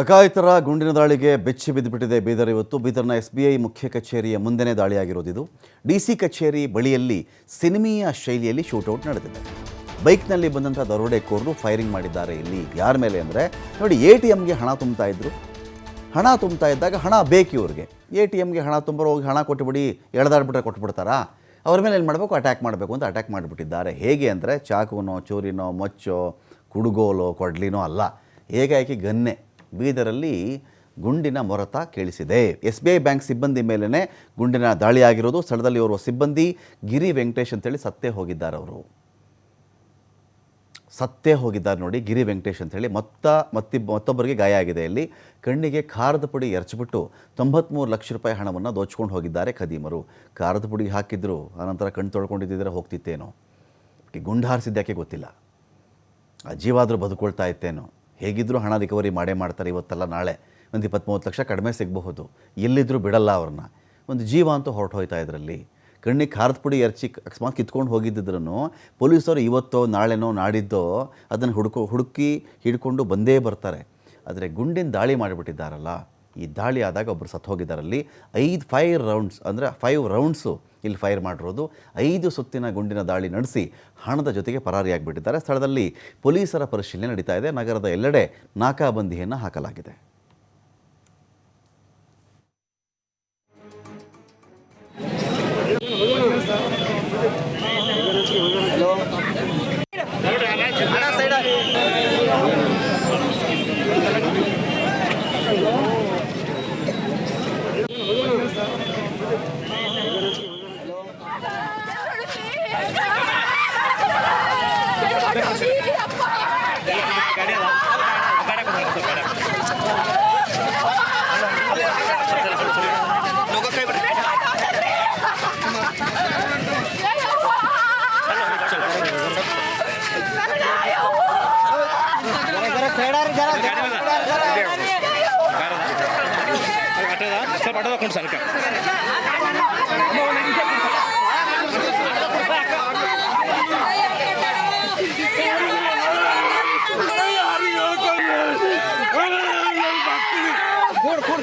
ಡಕಾಯಿತರ ಗುಂಡಿನ ದಾಳಿಗೆ ಬೆಚ್ಚಿ ಬಿದ್ದುಬಿಟ್ಟಿದೆ ಬೀದರ್ ಇವತ್ತು. ಬೀದರ್ನ ಎಸ್ ಬಿ ಐ ಮುಖ್ಯ ಕಚೇರಿಯ ಮುಂದೆನೇ ದಾಳಿಯಾಗಿರೋದಿದು. ಡಿ ಸಿ ಕಚೇರಿ ಬಳಿಯಲ್ಲಿ ಸಿನಿಮೀಯ ಶೈಲಿಯಲ್ಲಿ ಶೂಟೌಟ್ ನಡೆದಿದೆ. ಬೈಕ್ನಲ್ಲಿ ಬಂದಂಥ ದರೋಡೆಕೋರರು ಫೈರಿಂಗ್ ಮಾಡಿದ್ದಾರೆ. ಇಲ್ಲಿ ಯಾರ ಮೇಲೆ ಅಂದರೆ, ನೋಡಿ, ಎ ಟಿ ಎಮ್ಗೆ ಹಣ ತುಂಬ್ತಾ ಇದ್ದರು ಹಣ ತುಂಬ್ತಾ ಇದ್ದಾಗ ಹಣ ಬೇಕು ಇವ್ರಿಗೆ. ಎ ಟಿ ಎಮ್ಗೆ ಹಣ ತುಂಬರು, ಹೋಗಿ ಹಣ ಕೊಟ್ಟುಬಿಡಿ, ಎಳೆದಾಡ್ಬಿಟ್ರೆ ಕೊಟ್ಬಿಡ್ತಾರಾ? ಅವ್ರ ಮೇಲೆ ಏನು ಮಾಡಬೇಕು? ಅಟ್ಯಾಕ್ ಮಾಡಬೇಕು ಅಂತ ಅಟ್ಯಾಕ್ ಮಾಡಿಬಿಟ್ಟಿದ್ದಾರೆ. ಹೇಗೆ ಅಂದರೆ, ಚಾಕುನೋ, ಚೂರಿನೋ, ಮೊಚ್ಚೋ, ಕುಡುಗೋಲೋ, ಕೊಡ್ಲಿನೋ ಅಲ್ಲ. ಹೇಗಾಕಿ ಗನ್ನೆ. ಬೀದರಲ್ಲಿ ಗುಂಡಿನ ಮೊರತ ಕೇಳಿಸಿದೆ. ಎಸ್ ಬಿ ಐ ಬ್ಯಾಂಕ್ ಸಿಬ್ಬಂದಿ ಮೇಲೇ ಗುಂಡಿನ ದಾಳಿಯಾಗಿರೋದು, ಸ್ಥಳದಲ್ಲಿ ಓರ್ವ ಸಿಬ್ಬಂದಿ, ಗಿರಿ ವೆಂಕಟೇಶ್ ಅಂತೇಳಿ ಸತ್ತೇ ಹೋಗಿದ್ದಾರೆ ಅವರು. ಸತ್ತೇ ಹೋಗಿದ್ದಾರೆ ನೋಡಿ, ಗಿರಿ ವೆಂಕಟೇಶ್ ಅಂತೇಳಿ. ಮೊತ್ತ, ಮತ್ತಿ, ಮತ್ತೊಬ್ಬರಿಗೆ ಗಾಯ ಆಗಿದೆ ಇಲ್ಲಿ. ಕಣ್ಣಿಗೆ ಖಾರದ ಪುಡಿ ಎರಚಿಬಿಟ್ಟು ತೊಂಬತ್ತ್ಮೂರು ಲಕ್ಷ ರೂಪಾಯಿ ಹಣವನ್ನು ದೋಚ್ಕೊಂಡು ಹೋಗಿದ್ದಾರೆ ಖದೀಮರು. ಖಾರದ ಪುಡಿ ಹಾಕಿದ್ರು, ಆನಂತರ ಕಣ್ಣು ತೊಳ್ಕೊಂಡಿದ್ದಿದ್ರೆ ಹೋಗ್ತಿತ್ತೇನೋ. ಗುಂಡು ಹಾರಿಸಿದ್ಯಾಕೆ ಗೊತ್ತಿಲ್ಲ? ಆ ಜೀವಾದರೂ ಬದುಕೊಳ್ತಾ ಇತ್ತೇನೋ. ಹೇಗಿದ್ದರೂ ಹಣ ರಿಕವರಿ ಮಾಡೇ ಮಾಡ್ತಾರೆ ಇವತ್ತಲ್ಲ, ನಾಳೆ ಒಂದು ಇಪ್ಪತ್ತ್ಮೂವತ್ತು ಲಕ್ಷ ಕಡಿಮೆ ಸಿಗಬಹುದು. ಎಲ್ಲಿದ್ದರೂ ಬಿಡಲ್ಲ ಅವ್ರನ್ನ. ಒಂದು ಜೀವ ಅಂತೂ ಹೊರಟೋಯ್ತಾ ಇದರಲ್ಲಿ. ಕಣ್ಣಿಗೆ ಖಾರದ ಪುಡಿ ಎರಚಿ ಅಕಸ್ಮಾತ್ ಕಿತ್ಕೊಂಡು ಹೋಗಿದ್ದಿದ್ರು ಪೊಲೀಸರು ಇವತ್ತೋ ನಾಳೆನೋ ನಾಡಿದ್ದೋ ಅದನ್ನು ಹುಡುಕೋ ಹುಡುಕಿ ಹಿಡ್ಕೊಂಡು ಬಂದೇ ಬರ್ತಾರೆ. ಆದರೆ ಗುಂಡಿನ ದಾಳಿ ಮಾಡಿಬಿಟ್ಟಿದ್ದಾರಲ್ಲ. ಈ ದಾಳಿ ಆದಾಗ ಒಬ್ಬರು ಸತ್ತು ಹೋಗಿದ್ದಾರಲ್ಲಿ. ಐದು ಫೈರ್ ರೌಂಡ್ಸ್ ಅಂದರೆ ಫೈವ್ ರೌಂಡ್ಸು ಇಲ್ಲಿ ಫೈರ್ ಮಾಡಿರೋದು. ಐದು ಸುತ್ತಿನ ಗುಂಡಿನ ದಾಳಿ ನಡೆಸಿ ಹಣದ ಜೊತೆಗೆ ಪರಾರಿಯಾಗಿಬಿಟ್ಟಿದ್ದಾರೆ. ಸ್ಥಳದಲ್ಲಿ ಪೊಲೀಸರ ಪರಿಶೀಲನೆ ನಡೀತಾ ಇದೆ. ನಗರದ ಎಲ್ಲೆಡೆ ನಾಕಾಬಂದಿಯನ್ನು ಹಾಕಲಾಗಿದೆ. అట్టదా సార్ అట్టదా కొంచెం సరిగ్గా కూడు కూడు